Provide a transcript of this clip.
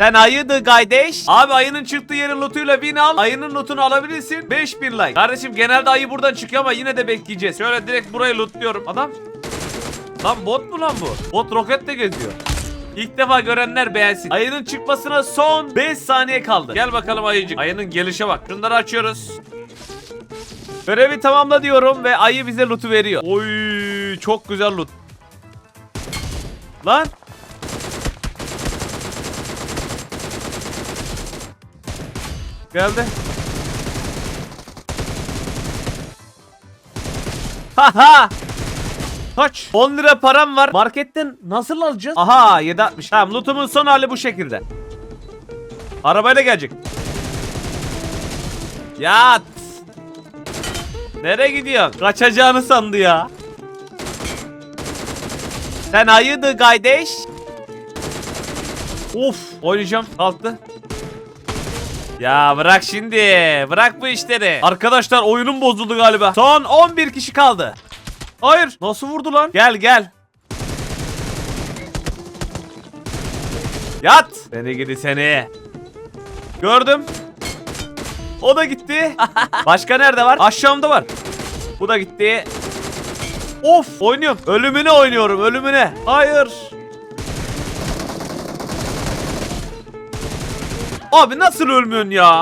Sen ayıydı kardeş. Abi ayının çıktığı yerin lootuyla win al. Ayının lootunu alabilirsin. 5000 like. Kardeşim genelde ayı buradan çıkıyor ama yine de bekleyeceğiz. Şöyle direkt burayı lootluyorum. Adam. Lan bot mu lan bu? Bot roketle geziyor. İlk defa görenler beğensin. Ayının çıkmasına son 5 saniye kaldı. Gel bakalım ayıcık. Ayının gelişe bak. Şunları açıyoruz. Görevi tamamla diyorum ve ayı bize loot'u veriyor. Oy çok güzel loot. Lan. Geldi. Haha. Kaç? 10 lira param var. Marketten nasıl alacağız? Aha 760. Tamam lootumun son hali bu şekilde. Arabayla gelecek. Yat. Nereye gidiyorsun? Kaçacağını sandı ya. Sen hayırdır kardeş? Of oynayacağım. Kalktı. Ya bırak şimdi. Bırak bu işleri. Arkadaşlar oyunum bozuldu galiba. Son 11 kişi kaldı. Hayır. Nasıl vurdu lan? Gel gel. Yat. Seni gidi seni. Gördüm. O da gitti. Başka nerede var? Aşağımda var. Bu da gitti. Of oynuyorum. Ölümüne oynuyorum ölümüne. Hayır. Abi nasıl ölmüyorsun ya?